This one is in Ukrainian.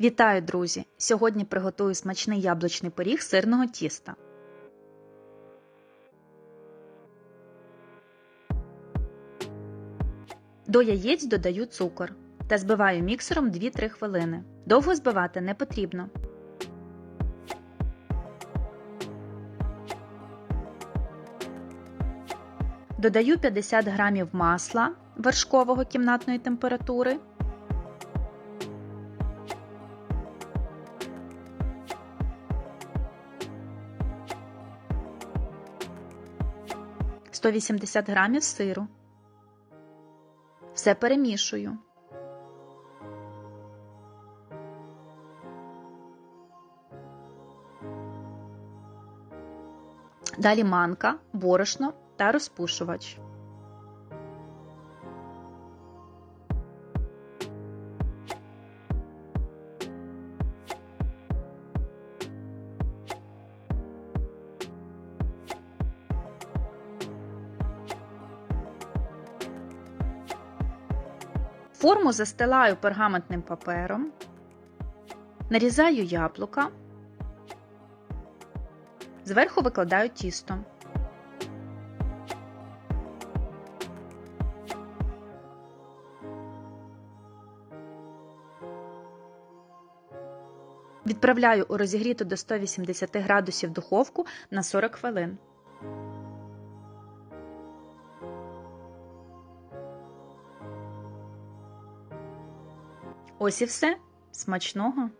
Вітаю, друзі! Сьогодні приготую смачний яблучний пиріг сирного тіста. До яєць додаю цукор та збиваю міксером 2-3 хвилини. Довго збивати не потрібно. Додаю 50 грамів масла вершкового кімнатної температури. – 180 грамів сиру. Все перемішую. Далі манка, борошно та розпушувач. Форму застилаю пергаментним папером, нарізаю яблука, зверху викладаю тісто. Відправляю у розігріту до 180 градусів духовку на 40 хвилин. Ось і все. Смачного!